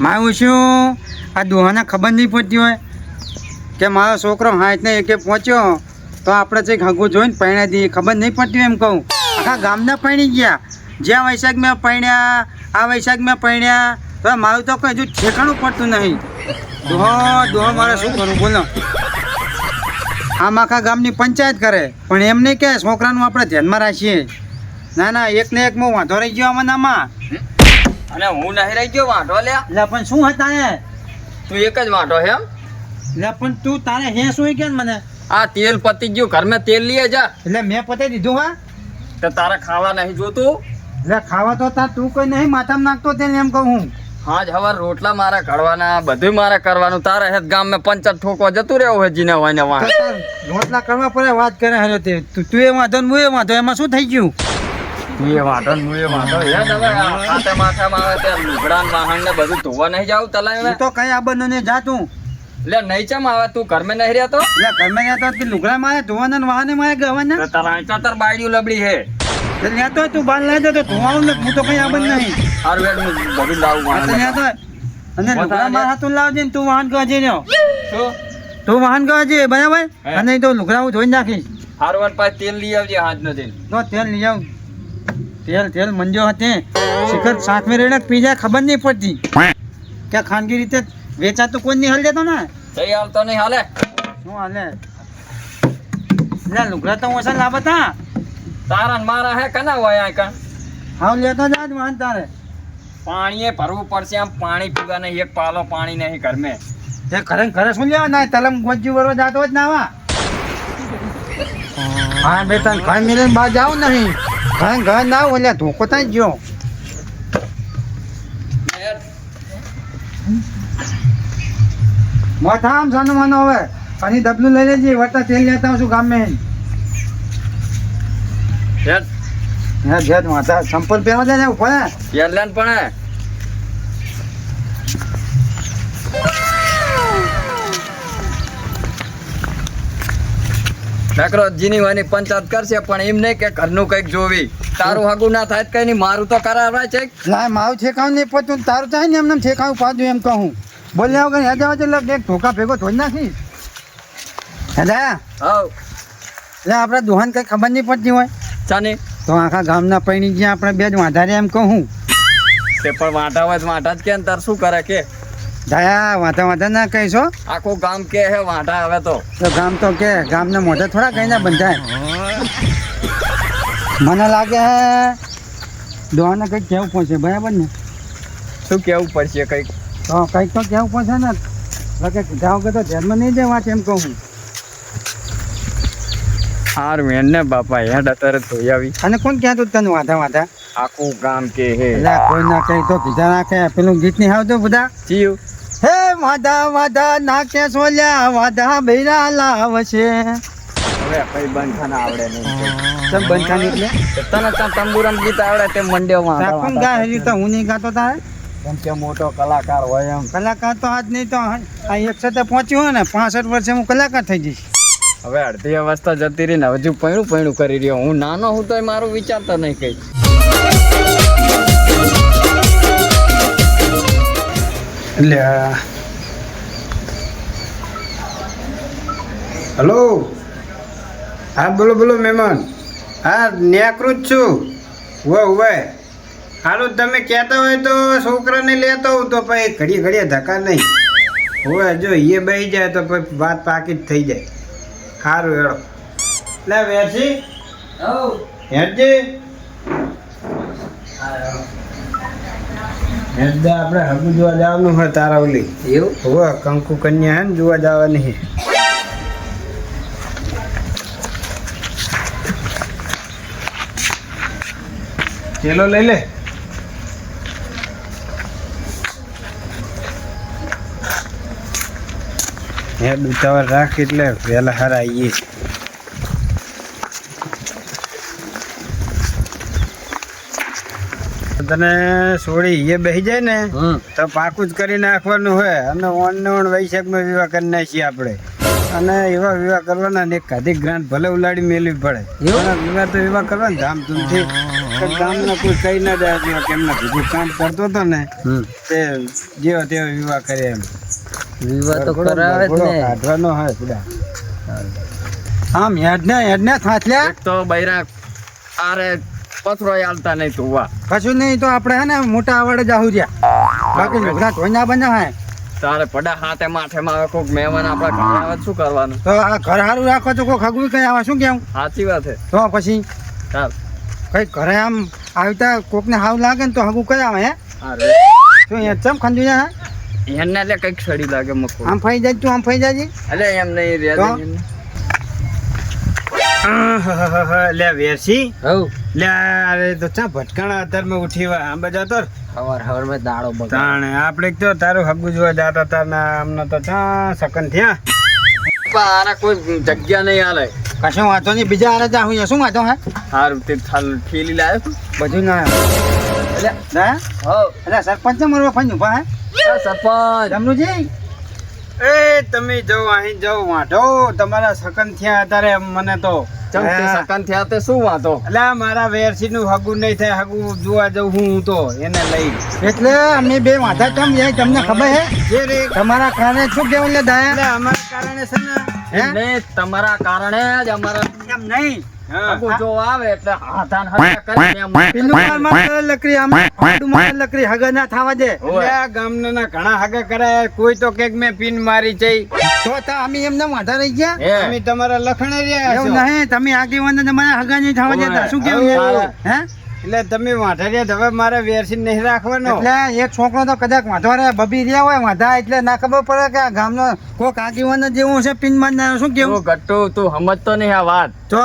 મારું શું આ દુહાને ખબર નહીં પડતી હોય કે મારો છોકરો હાથને એકે પહોંચ્યો. તો આપણે જે હગું જોઈને પરણ્યા દઈએ ખબર નહીં પડતી એમ કહું. આખા ગામના પરણી ગયા. જ્યાં વૈશાખ મેં પરણ્યા, આ વૈશાખ મેં પરણ્યા. તો મારું તો કોઈ હજુ ઠેકાણું પડતું નહીં. દોહો દોહો મારે શું કરું બોલો. આમ આખા ગામની પંચાયત કરે. પણ એમ નહીં કે છોકરાનું આપણે ધ્યાનમાં રાખીએ. ના ના એક ને એક હું વાંધો રહી ગયો આમાં નામાં. અને હું નહીં રહી ગયો વાંઢો લે લે પણ શું હતા ને તું એક જ વાંઢો હે એમ? એટલે પણ તું તારે હે શું કે મને? આ તેલ પતી ગયું ઘરમાં તેલ લઈએ જા એટલે મેં પતાવી દીધું હા? તો તારે ખાવા નહીં જોતું? એટલે ખાવા તો તાર તું કોઈ નહીં માથામાં નાખતો તેને એમ કહું હું. આજ હવાર રોટલા મારે કરવાના બધું મારે કરવાનું. તારે હેત ગામ મેં પંચર ઠોકવા જતું રહેવું હે જીને હોય ને તો રોટલા કરવા પડે વાત કરે હરે તું તું એ વાંધો ને હું એ વાંધો એમાં શું થઈ ગયું? તું એ વાંધો ને હું એ વાંધો યાદ તમે આતે માથામાં આવે ત્યાં લુગડા વાહન ને બધું ધોવા નહીં જાવ તલાય એ તો કઈ આ બંને ને જા તું. એટલે નહીં ચમ આવે? તું ઘરમાં નહીં રહેતો એટલે ઘરમાં રહેતો તો લુગડા મારે ધોવાના ને વાહને મારે ગવાના? ને તારા આંચા તાર બાયડીઓ લબડી હે. તે લેતો તું બાલ લઈ દે તો ધોવાનું ને હું તો કઈ આ બંધ નહીં. હારું વેડ હું બધું લાવું તો વાહન. લેતો. અને લુગડા મારા હાથું લાવજે ને તું વાહન ગજે રહ્યો. શું? તું વાહન ગજે બરાબર? અને તો લુગડા હું ધોઈ નાખીશ. હારું વેટ પાછું તેલ લઈ આવજે હાથ નથી તો તેલ લઈ આવ. તેલ તેલ મંજો હતે શિખર સાતમી રેડક પી જાય ખબર નહીં પડતી. કે ખાનગી રીતે વેચાતું કોઈ નહીં હાલ દેતો ને જઈ હાલતો નહીં હાલે. શું હાલે? લે લુગડા તો ઓછા લાવતા તારા મારા હે કના હોય આ કણ? હાવ લેતો જા વાન તારે. પાણીએ ભરવું પડશે આમ પાણી પીવા નહીં એક પાલો પાણી નહીં ઘરમે. તે ઘરે ઘરે શું લેવા? ના તલમ ગોજી વરવા જાતો જ ના આવા હા બેટા ઘર મિલે બહાર જાવ નહીં. ઘર ઘણ ના એટલે ધોકો ત્યાં ગયો મોથા આમ સાનું માનો હવે પાણી ડબલું લઈ લેજે વરતા તેલ લેતા આવશું ગામે હે જેત માતા સંપલ પહેરવા દે ને ઉપર હે. પેરલેન પણ નકરો જીની વાની પંચાયત કરશે પણ એમ નહીં કે ઘરનું કંઈક જોવી. તારું હાગું ના થાય કઈ નહીં મારું તો કરાવવાય છે. ના મારું ઠેકાવું નહીં પહોંચ્યું તારું થાય ને એમને ઠેકાવું પાડું એમ કહું. બોલ્યા વગર હેદા વચ્ચે એટલે એક ધોકા ભેગો થોડી નાખી. હેદા હવ એટલે આપણે દુહાન કઈ ખબર નહીં પડતી હોય. ચાની? તો આખા ગામના પૈણી જ્યાં આપણે બે જ વાંધા એમ કહું. તે પણ વાંઢા હોય વાંઢા જ કે તાર શું કરે કે? દયા વાંધા વાંધા ના કહીશો. આખું ગામ કે હે વાંધા હવે તો. તો ગામ તો કે ગામને મોઢે થોડા કહીને બંધાય. મને લાગે દોહાને કંઈક કહેવું પડશે બરાબર ને? શું કેવું પડશે કંઈક? તો કંઈક તો કહેવું પડશે ને. કે જાઓ કે તો ધ્યાનમાં નહીં જાય વાત એમ કહું હાર હારું ને બાપા હેડ અત્યારે ધોઈ આવી. અને કોણ ક્યાં તું તને વાંધા વાંધા? આખું ગામ કે હે. કોઈ ના કઈ તો બીજા ના કહે પેલું ગીત નહીં આવતું બધા. હે વાંધા વાધા નાખે સોલ્યા વાધા બૈરા લાવશે. હવે કઈ બંધ આવડે નહીં. બંધાની એટલે? તને ત્યાં તંબુરમ ગીત આવડે તે મંડ્યો તા કોણ ગાય હજી તો હું નહીં ગાતો તારે. કેમ કે મોટો કલાકાર હોય એમ. કલાકાર તો આજ નહીં તો આ એકસાથે પહોંચ્યું હોય ને પાસઠ વર્ષે હું કલાકાર થઈ જઈશ. હવે અડધી અવસ્થા જતી રહી ને હજુ પૈણું પૈણું કરી રહ્યો. હું નાનો હું તો મારું વિચારતો નહીં કઈ. એટલે હલો હા બોલો બોલો મહેમાન. હા ન્યાકૃત છું. ઉવે ઉવે. હાલો તમે કહેતા હોય તો છોકરાને લેતો હોઉં તો પછી ઘડીએ ઘડીએ ધક્કા નહીં. હોય જો એ બહી જાય તો પછી વાત પાકી જ થઈ જાય. સારું હેડો. લે વેસી હેડજી. હેડે આપણે હગું જોવા જવાનું હોય તારાવલી એવું? હોવે કંકુ કન્યા હે ને જોવા જવાની છે ચેલો લઈ લે. હે દુતાવર રાખ એટલે વહેલા હારા આવીએ તને છોડી એ બેસી જાય ને તો પાકું જ કરી નાખવાનું હોય અને ઓન ને ઓન વૈશાખમાં વિવાહ કરી નાખીએ આપણે. અને એવા વિવાહ કરવાના ને એક કાધી ગ્રાન્ટ ભલે ઉલાડી મેળવી પડે. એવા? વિવાહ તો એવા કરવાના ધામધૂમથી. કે ગામના કોઈ કઈ ના જાય જેવા કે એમના કામ કરતો હતો ને તે જેવો તેવો વિવાહ કરે એમ. વિવાહ તો કરાવે જ ને. કાઢવાનો હોય પુડા આમ હેડને હેડને થાચલ્યા? એક તો બૈરા આરે પથરો આલતા નહીં ધોવા કશું નહીં તો આપણે હે ને મોટા આવડે જાહુ રહ્યા. બાકી લુગડા ધોઈના બન્યા હે. તારે પડા હાથે માથે માં આવે કોક મહેમાન આપણા ઘરે આવે શું કરવાનું? તો આ ઘર હારું રાખો તો કોક હગવી કઈ આવે શું કેવું? સાચી વાત છે. તો પછી? ચાલ. કઈ ઘરે આમ આવતા કોકને હાવ લાગે ને તો હગું કઈ આવે હે? શું એ ચમ ખંજુ હે? એને એટલે કંઈક સડી લાગે મકો. આમ ફઈ જાય તું આમ ફઈ જાય એટલે એમ નહીં રે તો? લે વેરસી. હવ લે અરે તો ચા ભટકાણા અત્યારમાં ઉઠી વા આમ જતો ર. હવાર હવાર મેં દાડો બગાડ. તાણે આપણે તો તારું હગું જોવા જાતા તા ને આમને તો ચા સકન થયા. આને કોઈ જગ્યા નહીં હાલે. કશું વાંધો નહીં બીજા હારે ત્યાં હું શું વાંધો હે? સારું તે થાલ ઠેલી લાવ્યો બધું ના. એટલે ના? હો. એટલે સરપંચ ને મરવા ફઈ ઊભા હે? સરપંચ. જમનુજી? એ તમે જાઓ અહીં જાઓ વાંઢો. તમારા સકન થયા અત્યારે મને તે. સકન થયા તે શું વાંધો? એટલે મારા વેરસી નું હગું નહીં થાય હગું જોવા જઉં હું તો એને લઈ. એટલે અમે બે વાંધા જાય તમને ખબર હે? તમારા કારણે શું કેવું લે દાયા? અમારા કારણે છે ને તમારા કારણે જ અમારા એમ નહીં? જો આવે એટલે હાથાન હગા કરીને પેલું માર માર લકડી આમ આડું લકડી હગા ના થવા દે. ગામના ઘણા હગા કરાયા કોઈ તો કેક મેં પીન મારી છે. તો તા અમે એમને વાંધા રહી ગયા? અમે તમારા લખણે રહ્યા એવું નહીં તમે આગેવાન તમારા હગા નહીં થવા દેતા. શું કેવું હવે હે? એટલે તમે વાંઢા હવે મારે વેરસી નહીં રાખવાનો. એટલે એક છોકરો તો કદાચ વાંધો રે બબી રહ્યા હોય વાંધા એટલે ના ખબર પડે કે આ ગામનો કોક આગેવાન જેવું છે પિન મારનારો. શું કેવું? ગટ્ટુ તું સમજતો નહીં આ વાત. તો?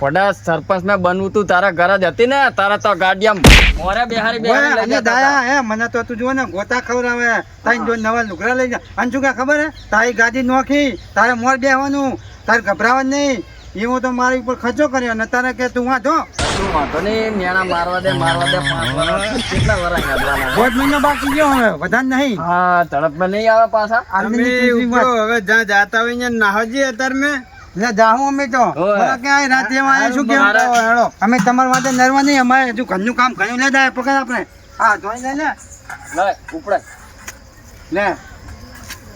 પડા સરપંચ મેં બનવું તું તારા ઘર જ હતી ને? તારા તો ગાડીમાં મોરે બેહારી બેહારી લઈ. દાયા હે મને તો તું જો ને ગોતા ખવડાવે. તાઈ જો નવા લુગડા લઈ જા. અને શું કે ખબર હે? તારી ગાડી નોખી. તારે મોર બેહવાનું. તારે ગભરાવાનું નહીં. હું તો મારી ઉપર ખર્ચો કર્યો. ને તારે કે તું વાંધો? શું વાંધો નહીં. મેણા મારવા દે મારવા દે પાંચ કેટલા વરા હેડવાના દોઢ મહિનો બાકી ગયો હવે. વધારે નહીં. હા ઝડપમાં નહીં આવે પાછા. અમે. હવે જ્યાં જાતા હોય ત્યાં નાહજી અત્યારે મેં. એટલે જાહું અમે તો. ક્યાંય રાતે એમાં શું કેવું હેડો અમે તમારા માટે નરવા નહીં અમારે હજુ ઘરનું કામ ઘણું લે દાય પકડ આપણે. હા જોઈ લે ને લે ઉપડે. લે.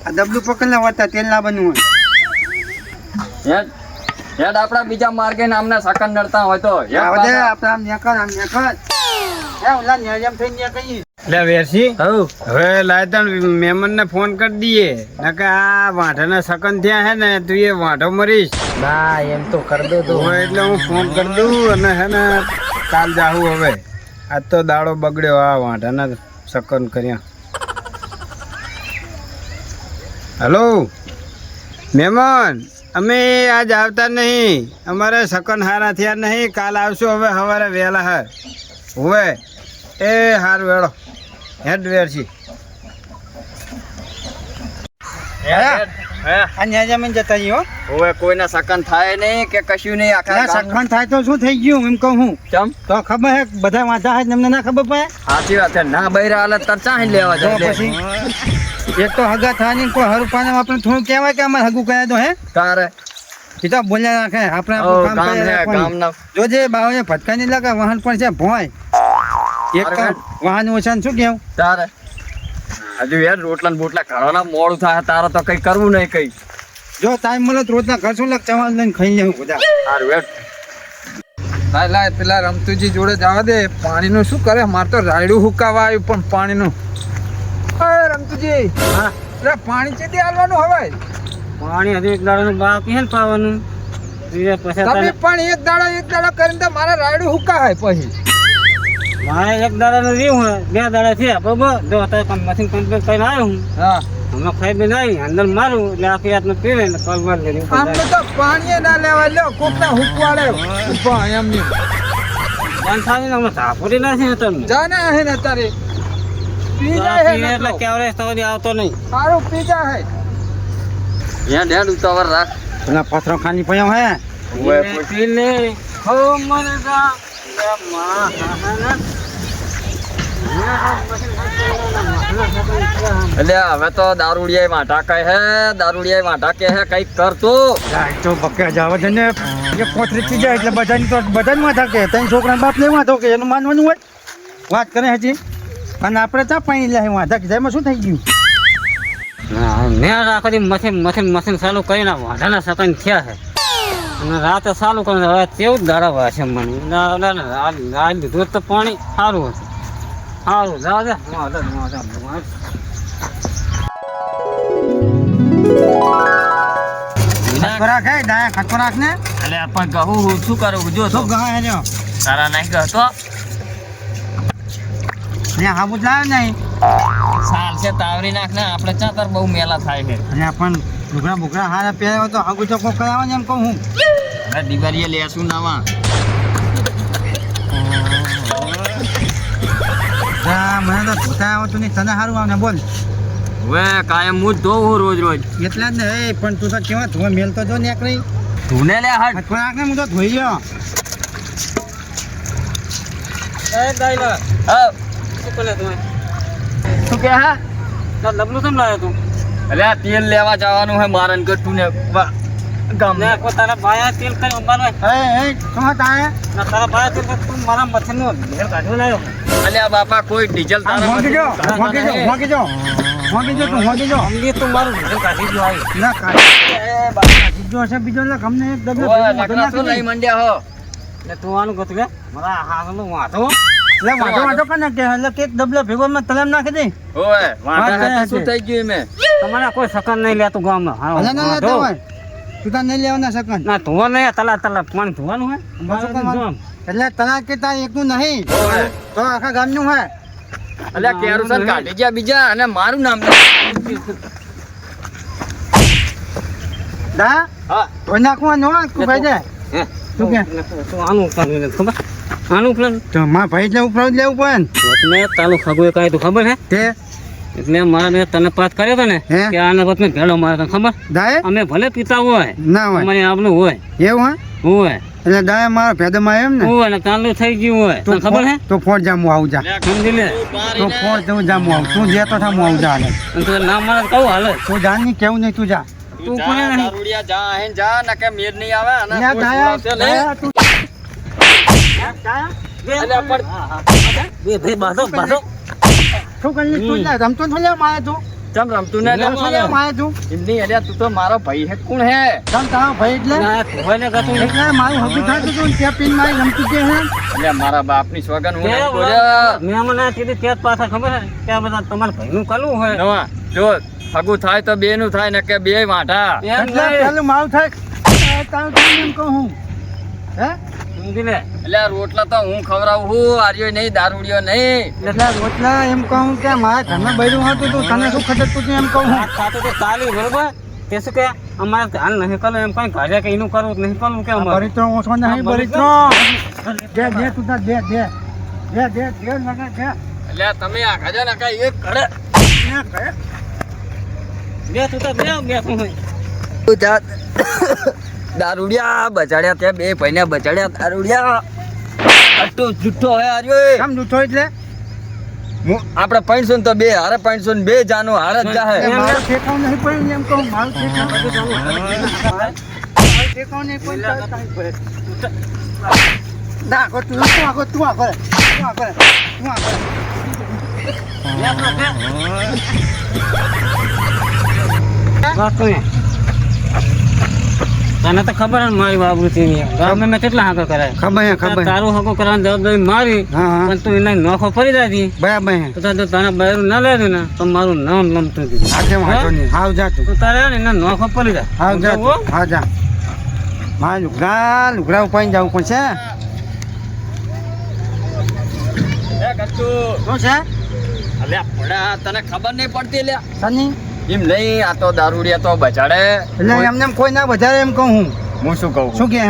આ ડબલું પકડ લે તેલ ના બનવું હોય. હેડ. આપડા બીજા માર્ગે નામના સકન નડતા હોય તો. હેડ. આપણે આમ નેકર આમ નેકર હે ઓલા નેરિયમ થઈ નેકરી એટલે વેરસી હવે લાયતન મહેમાન ને ફોન કરી દઈએ. નકે આ વાંઢાના સકન થયા હે ને તું એ વાંઢો મરીશ. ના એમ તો કર દો તો. હવે એટલે હું ફોન કરી દઉં અને હે ને કાલ જાહું હવે. આજ તો દાડો બગડ્યો આ વાંઢાના સકન કર્યા. હલો? મહેમાન અમે આજ આવતા નહીં. અમારે સકન હારા થયા નહીં. કાલ આવશું હવે સવારે વહેલા હે. હવે. એ હાર વેળો. હેડ વેરસી હેડ, હેડ. જતા રહ્યો હવે કોઈના સકન થાય નહીં કે કશું નહીં આખા ના થાય તો શું થઈ ગયું? એમ કહું હું. ચમ? તો ખબર હે બધા વાંધા હે તમને ના ખબર પડે? સાચી વાત છે. ના બૈરા હાલે તાર ચાહી લેવા જાય. પછી? એક તો હગા થાય નહીં કોઈ હરુપાને આપણે થોડું કહેવાય કે અમારે હગું કર્યા તો હે? તારે? બોલ્યા રાખે આપણે કામ. ગામના. જોજે બાવને ભટકા નહીં લાગે વાહન પણ છે ભોય. એક વાહન ઓછા શું કેવું? તારે. હજુ યાર રોટલા બોટલા ઘરવાના મોડું થાય તારે તો કઈ કરવું નહીં કઈ. જો ટાઈમ મળે તો રોજના ઘર શું લાગ ચવાણ લઈને ખાઈ લેવું બધા. સારું હેડ. લાય લાય પેલા રમતુજી જોડે જવા દે. પાણીનું શું કરે? મારે તો રાયડું હુકાવા આવ્યું પણ પાણીનું. અરે રમતુજી હા? પાણી ચેતી હાલવાનું હવે પાણી હજી એક દાડાનું બાકી હે ને પાવાનું. પછી તમે પણ એક દાડા એક દાડા કરીને તો મારે રાયડું હુકાય પછી. મારે એક દાડાનું રહ્યું હે બે દાડા થયા બરોબર? જો અત્યારે મશીન કમ્પ્લીટ કરીને આવ્યો હું. હા. હમણાં ખાઈ બી નહીં અંદર મારું એટલે આખી રાતનું પીવે ને કલ વાર તો પાણી ના લેવા લ્યો કોકના હુકવાડે એમ ને હમણાં ધાપોડી નથી તમે જાને હે ને તારે પી હે એટલે. કેવરેજ તો આવતો નહીં. સારું પી જાય હે. હેડ હેડ ઉતાવળ રાખ. પથરો ખાની પડ્યો હે. પી પીલે હો લે. હા ના એટલે હવે તો દારૂડિયા વાંટા કહે હે દારૂડિયા વાંટા કે હે કંઈક કરતો તો. બક્યા જાવ છે ને એ કોથરી થઈ જાય એટલે બધાની તો બધાને માથા કે ત્રણ છોકરા બાપ ને વાંધો કે એનું માનવાનું હોય? વાત કરે હજી. અને આપણે ચા પાણી લે વાંધા કીધા. એમાં શું થઈ ગયું? મેં આખો મશીન મશીન મશીન ચાલુ કરીને વાંધાના સકન થયા છે. અને રાતે ચાલુ કરે હવે તેવું જ હોય છે મને. આ- લીધું તો પાણી સારું હતું. સારું જાવ દે ખતરાક હે ડાયા ખતરાક ને. એટલે પણ કહું શું કરું? જો તો ગા તારા નહીં કહેતો ને હાબુત લાવ્યો નહીં સાલ છે તાવરી નાખ ને આપણે ચાતર બહુ મેલા થાય છે. અને પણ લુગડા બુગડા હારા પહેર્યા તો હાગુ ચોખ્ખો કરાવો ને એમ કહું હું. અરે દિવાળીએ લેશું નવા. મને તો ધોતા આવતું નહીં તને સારું આવને બોલ. હવે કાયમ હું જ ધોવું રોજ રોજ. એટલે જ ને પણ તું તો કેવા ધોવા મેલ તો જો નીકળી. ધૂને લે હટ. ખતરાક ને હું તો ધોઈ ગયો. એ ગાયલા હા, શું કરે તમે શું કે હા? ડબલું કેમ લાવ્યો તું? અલે આ તેલ લેવા જવાનું હે મારન ગઠ્ઠું ને ગામ ને તેલ કરી અંબાનો ના તારા તેલ તું મારા કાઢ્યો લાવ્યો અલ્યા બાપા કોઈ ડીઝલ તારા જો જો જો જો તું હોંકી જો અંગે તું મારું કાઢી ના કાઢ. બીજો ગમને એક ડબલો ઓય, લઈ મંડ્યા હો? ને તું આનું ગતું કે મારા હાથનો એટલે વાંધો વાંધો કને કે એટલે કેક ડબલો ભેગો મેં તલમ નાખી દે. ઓય કરે શું થઈ ગયું મે તમારે કોઈ સકન નહીં લેતું ગામમાં. હા, ભલે ના લેતો હોય તું તાર નહીં લેવાના સકન. ના ધોવા નહીં તલા તલા પાણી ધોવાનું હે. એટલે તલાક કે તાર એકનું નહીં. તો આખા ગામનું હોય. એટલે કેરોસન કાઢી ગયા બીજા અને મારું નામ. દા? હા. તો નાખવાનું હોય તું ભાઈ જાય હે? શું કે? તું આનું ઉપાડી ખબર? આનું ઉપાડી તો ભાઈ એટલે ઉપર લેવું પડે ને? મેં તાલું ખગુએ કાંઈ તું ખબર હે? તે? એટલે મારા તને પાસ કર્યો હતો ને કે આના વખત મેં ભેળો માર્યો ખબર? દાય અમે ભલે પિતા હોય ના હોય. અમારે આપનું હોય. એવું હોય હોય. એટલે દાય મારા ભેદમાં એમ ને? હોય ને ચાલુ થઈ ગયું હોય. તો ખબર હે? તો ફોડ જામું આવું જા. સમજી લે. તો ફોડ તું જામું આવું. તું જે તો થા હું આવું જા તું નામ મારે કહું હાલે. તું જાનની કેવું નહીં તું જા. તું જા, કોને નહીં જા અહીં જા નકે મેર નહીં આવે દાયા- તું- બે બે બાધો બાધો. શું તું રમતો થોડી મારે તું. ચમ રમતું ને મારે તું. એમની અલ્યા તું તો મારો ભાઈ હે કોણ હે? તમ તારો ભાઈ એટલે? ના ધોવાઈને કશું એટલે મારું હગું થતું હતું ત્યાં પીને મારી રમતી કે હે? અલ્યા મારા બાપની સોગન હું મેં મને કીધું તે પાછા ખબર હે કે બધા તમારા ભાઈનું કલું હોય. નવા જો હગું થાય તો બે નું થાય ને કે બે વાંઢા. એટલે પેલું મારું થાય. તારું એમ કહું હું? સમજી લે અલ્યા રોટલા તો હું ખવડાવું હું આર્યો નહીં દારૂડિયો નહીં. એટલે રોટલા એમ કહું કે મારા ઘરમાં બૈરું હતું તું તને શું ખટકતું તું એમ કહું ખાતું તો ચાલી બરોબર? તે શું કે અમારે ધ્યાન નહીં કરવું એમ કઈ ઘરે કે એનું કરવું નહીં કરવું કે અમારે? બરીતો ઓછો નહીં બરીતો દે દે તું તાર દે દે દે દે દે લગા દે અલ્યા તમે આ ખાજા ને કાંઈ એક કરે બે તું તો બે બે તું હોય. દારૂડિયા બચાડ્યા ત્યાં બે ભાઈને બચાડ્યા દારૂડિયા. આટલો જુઠ્ઠો હે આર્યો એ. કેમ જુઠ્ઠો એટલે? હું- આપણે પાંચસો ને તો બે હારે પાંચસો ને બે જાનો હારે જ જાહે. મારું ઠેકાણું નહીં પડ્યું ને એમ કહું મારું ઠેકાણું મારું ઠેકાણું નહીં પડ્યું તારે કાંઈ પડે. ના આગો તું તું આગો તું તું. વાત તો તને તો ખબર મારી ને. મારી બાબુથી ગામે મેં કેટલા હાકર કરાય? ખબર હે ખબર. તારું હાકો કરવાની જવાબદારી મારી પણ તું એને નોખો ફરી દાદી બરાબર તો તારે જો તને બહેરું ના લેતું ને તો મારું નામ લમતું હતું આજે વાંધો નહીં. હાવ જા તું. તો તારે ને એને નોખો ફરી જા. હાવ જા હા? તું. જા. મારે લુગડા લુગડા ઉપાઈને જવું પડશે. શું છે? અલ્યા તને ખબર નહીં પડતી લ્યા સની એમ નહીં આ તો દારૂડિયા તો બજાડે એટલે એમને એમ કોઈ ના બજાડે એમ કહું હું. હું શું કહું? શું કે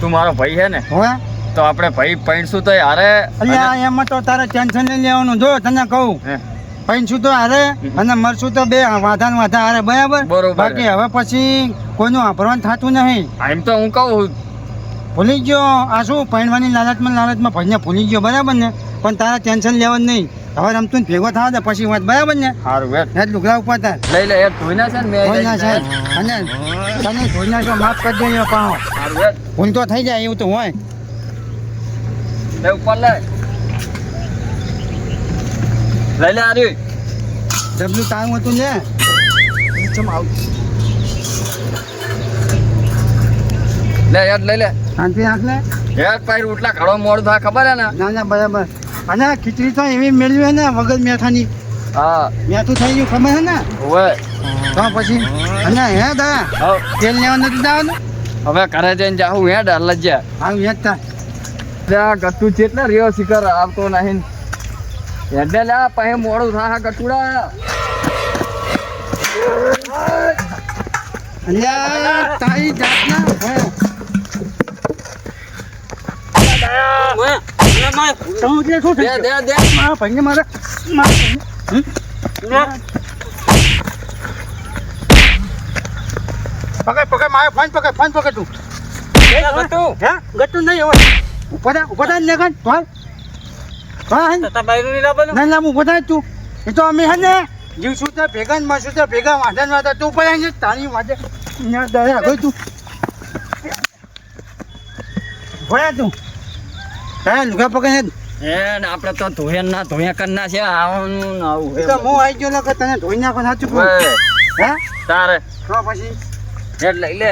તું મારો ભાઈ છે ને? હોય તો આપણે ભાઈ પૈણશું તો હારે. અલ્યા એમાં તો તારે ટેન્શન નહીં લેવાનું. જો તને કહું. પૈણશું તો હારે અને મરશું તો બે. વાધા વાધા હારે બરાબર? બરોબર. બાકી હવે પછી કોઈનું વાપરવાનું થતું નહીં. એમ તો હું કહું. ભૂલી ગયો. આ શું પૈણવાની લાલચમાં લાલચમાં ભાઈને ભૂલી ગયો બરાબર ને? પણ તારે ટેન્શન લેવાનું નહીં. હવે રમતું ને ભેગો થવા દે પછી વાત બરાબર ને? સારું વેટ. ને લુગડા ઉપાતા લઈ લે એક ધોઈ છે ને મેં ધોઈ ના છે અને તમે ધોઈ નાખો માફ કરી દેજો પાહો ભૂલ તો થઈ જાય એવું તો હોય. લે ઉપર લે. લઈ લે આરી. જબલું તારું હતું ને? આવ લે યાર લઈ લે. શાંતિ રાખ લે યાર પાઈ રોટલા ઘણો મોડ થા ખબર હે ને? ના ના બરાબર. અને આ ખીચડી તો એવી મેળવી હે ને વગર મેથાની હા. મેથું થઈ ગયું ખબર હે ને? હોય તો પછી અને હે દા હવ. તેલ લેવા નથી જવાનું? હવે ઘરે જઈને જાઉં હે ડર લજ્જા. આવ હે તા. ત્યાં ગટ્ટુ ચેટલા રહ્યો શિખર આવતો નહીં. હેડે લા પહે મોડું થા ગટુડા. અલ્યા તારી જાતના હે. તમે જે શું થઈ મારા ભાઈને મારે મારા. પકડ મારે ફોન પકડ ફોન પકડ નહીં હવે ને કાન તો હાલ. તો હાલ. ના ના હું બધા તું તો અમે હે ને જીવ શું તો ભેગા ને માસું તો ભેગા વાંધા ને વાંધા તું પડે ને તારી વાંધે ના તું હા લુગા પકડ હે ને આપણે તો ધોયન ના ધોયા કરના છે આવું ને આવું. તો હું આવી ગયો ને કે તને ધોઈ નાખો સાચું કહું. હે? તારે. તો પછી. હેડ લઈ લે.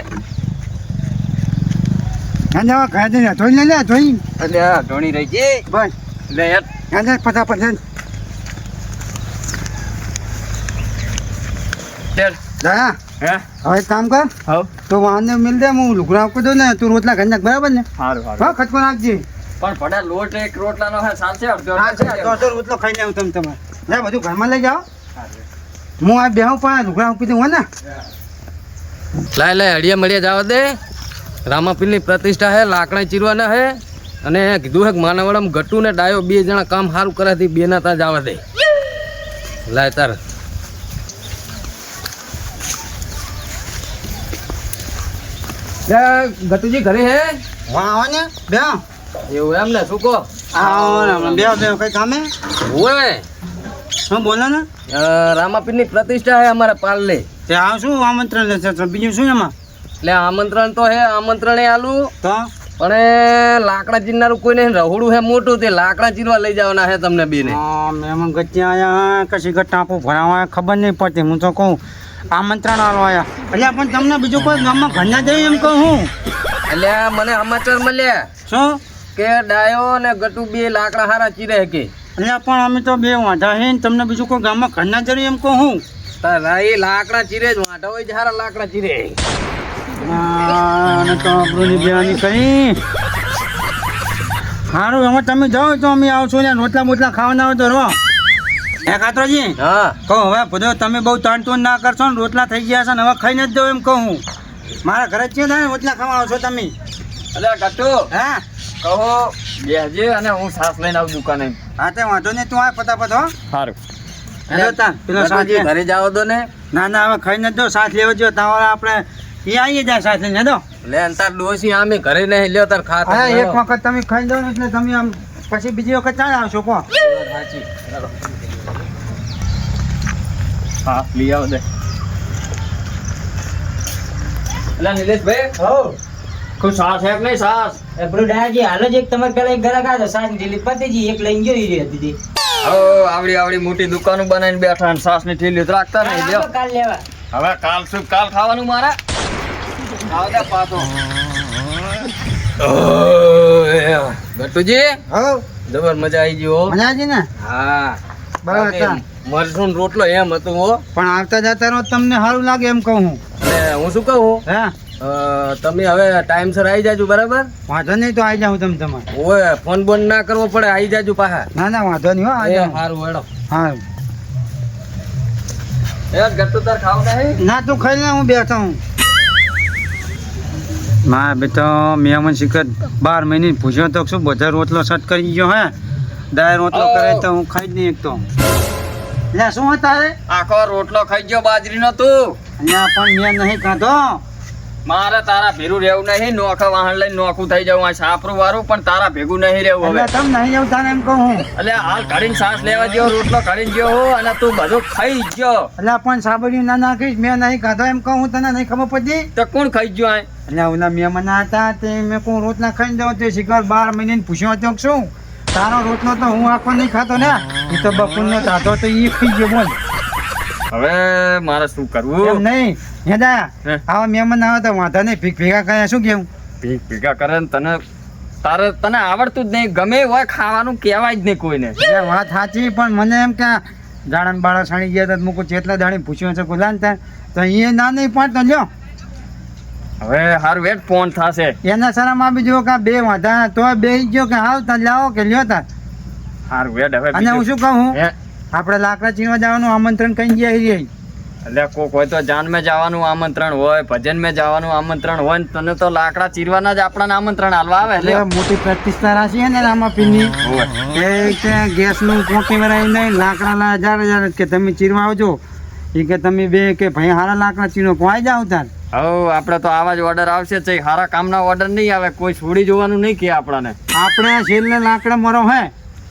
ગાંધા હવે ને ધોઈ લે લે ધોઈ એટલે આ ધોણી રહી ગઈ. બસ. લે હેડ. ગાંધા ફટાફટ હેડ. હેડ. દયા હે? હવે કામ કર. હવ. તો વાહન મિલ દે હું લુગડા આપી દઉં ને તું રોટલા ઘર નાખ બરાબર ને? સારું હા ખટકો નાખજે પણ ભડા લોટ એક રોટલાનો હે ચાલશે અડધો અડધો છે તો તો રોટલો ખાઈને આવું તમે તમારે. જા બધું ઘરમાં લઈ જાઓ. હું આ બેહું પણ લુગડા આપી દઉં હો ને. લાય લાય હળિયા મળિયા જાવ દે. રામાપીરની પ્રતિષ્ઠા હે લાકડા ચીરવાના હે. અને કીધું હે માનવડમ ગટુ ને ડાયો બે જણા કામ સારું કરે છે બે ના ત્યાં જવા દે. લાય તાર. ગટુજી ઘરે હે? વાહ આવો ને. બેહો. એવું એમ ને શું કહો? કઈ કામે? શું બોલો ને? રામાપીરની પ્રતિષ્ઠા હે અમારા પાલલે તે શું આમંત્રણ છે બીજું શું એમાં? એટલે આમંત્રણ તો હે આમંત્રણ આલું. તો? પણ લાકડા ચીરનારું કોઈ નહીં રહોડું હે મોટું તે લાકડા ચીરવા લઈ જવાના હે તમને બેને. હા મહેમાન આયા કશી ઘટ ટાપુ ભરાવા ખબર નહીં પડતી. હું તો કહું આમંત્રણ આલો આયા. એટલે પણ તમને બીજું કોઈ ગામમાં ઘરના જઈ એમ કહું હું. એટલે મને સમાચાર મળ્યા. શું? કે ડાયો ને ગટુ બે લાકડા હારા ચીરે કે? એટલે પણ અમે તો બે વાંધા હે ને તમને બીજું કોઈ ગામમાં ઘરના જઈએ એમ કહું હું? તારા એ લાકડા ચીરે જ વાંધા હોય જ હારા લાકડા ચીરે. અને તો આપણું બેવાની કરી સારું એમાં તમે જાઓ તો અમે આવશું ને રોટલા બોટલા ખાવાના હોય તો રો. હે કાતરોજી હા. કહો હવે બધો તમે બહુ તાણ તોડ ના કરશો ને રોટલા થઈ ગયા છે ને હવે ખાઈને જ દો એમ કહું મારા ઘરે જ છે ને રોટલા ખાવા આવશો તમે? એટલે ગટુ. હા? કહો બેહજે અને હું સાસ લઈને આવું દુકાને. હા તે વાંધો નહીં તું આ ફટાફટ હો. સારું હેલો તા પેલો સાથ ઘરે જાવ દો ને. ના ના હવે ખાઈને નથી દો સાથ લેવો જો. તમારે આપણે એ આવીએ જાય સાથ લઈને દો લે ને ડોસી આમે ઘરે નહીં લ્યો તાર ખાતા હા એક વખત તમે ખાઈ દો ને એટલે તમે આમ પછી બીજી વખત ચાલે આવશો કહો. હા લઈ આવો દે. એટલે નિલેશભાઈ? હો. કોઈ સાસ હે કે નહીં સાસ? પેલું ડાયાજી હાલ જ એક તમારે પેલા એક ગ્રાહક આવ્યો ની જેટલી પતિજી એક લઈને ગયો ઈ રહી હતી આવડી આવડી મોટી દુકાનો બનાવીને બેઠા ને સાસની ઠેલી તો રાખતા નહીં લ્યો. કાલ લેવા. હવે કાલ શું કાલ ખાવાનું મારા? આવતા પાછો. ગટુજી હો? જબર મજા આવી ગયો હો. મજા આવી ને? હા. બરાબર હતા. મરસું રોટલો એમ હતું હો. પણ આવતા જતા રહો તમને સારું લાગે એમ કહું હું. હું શું કહું? હા? તમે હવે ટાઈમસર આવી જાજો બરાબર? વાંધો નહીં તો આવી જાઉં તમે તમારે. ઓય ફોન બોન ના કરવો પડે આવી જાજો પાછા ના ના વાંધો નહીં હો આવી જાઉં. સારું હેડો. હા. યાર ગટ્ટુ તાર ખાવ નહીં ના તું ખાઈ લે હું બેઠો હું. મા બે તો મેમન શિખર બાર મહિને પૂછ્યો તો શું બધા રોટલો સટ કરી ગયો હે? દાળ રોટલો. કરે તો હું ખાઈ જ નહીં એક તો લે શું હતા રે આખો રોટલો ખાઈ ગયો બાજરીનો તું. અહીંયા પણ મેં નહીં ખાધો. મારે તારા ભેરું રહેવું નહીં નોખા વાહન લઈને નોખું થઈ જવું આ સાપરું વાળું પણ તારા ભેગું નહીં રહેવું હવે. તમ નહીં જવું તારે એમ કહું એટલે હાલ ઘડીને સાસ લેવા જેવો રોટલો ઘડીને ગયો હો અને તું બધું ખાઈ ગયો એટલે પણ સાબરી ના નાખીશ મેં નહીં ખાધો એમ કહું તને નહીં ખબર પડી? તો કોણ ખાઈ ગયો આ એટલે ઓલા મહેમાન હતા તે મેં કોણ રોટલા ખાઈને જાઉં તે શિકાર બાર મહિને પૂછ્યો હતો શું? તારો રોટલો તો હું આખો નહીં ખાતો ને એ તો બપોરનો તાતો તો એ ખાઈ ગયો બોલ. હવે મારે શું એમ કરવું નહીં હેદા? આવા મહેમાન આવે તો વાંધા નહીં. ભીખ ભેગા કર્યા શું કેવું? ભીખ ભેગા કરે ને તને તારે તને આવડતું જ નહીં. ગમે હોય ખાવાનું કહેવાય જ નહીં કોઈને. વાત સાચી પણ મને એમ કે જાણન બાળા સાણી ગયા હતા મૂકું જેટલા દાણી પૂછ્યું છે ગુલાન ત્યાં તો એ ના નહીં પણ તો લ્યો. હવે હાર વેટ ફોન થશે. એના સરામાં બી જો કે બે વાંધા. તો બે ગયો કે હાવ તા લાવો કે લ્યો તા હાર વેટ હવે અને હું શું કહું? હે? આપણે લાકડા ચીણવા જવાનું આમંત્રણ કઈ ગયા છીએ એટલે કોક હોય તો જાન મેં જવાનું આમંત્રણ હોય ભજન મેં જવાનું આમંત્રણ હોય ને તને તો લાકડા ચીરવાના જ આપણાને આમંત્રણ હાલવા આવે એટલે? મોટી પ્રેક્ટિસ તારા છે ને રામા પીની. એ ગેસનું કોકી વરાઈને લાકડા લા હજાર હજાર કે તમે ચીરવા આવજો. એ કે તમે બે કે ભાઈ હારા લાકડા ચીરો કોઈ જાવ તાર. હવે આપણે તો આવા જ ઓર્ડર આવશે જ સારા કામના ઓર્ડર નહીં આવે કોઈ છોડી જોવાનું નહીં કે આપણાને. આપણે છેલ્લે લાકડા મરો હે.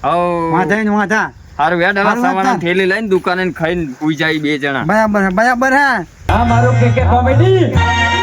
હવ વાંધા ને વાંધા. હારું વેટ હવે સવારના. થેલી લઈને દુકાને ખાઈને જાય બે જણા. બરાબર બરાબર હે. આ મારું કે કોમેડી.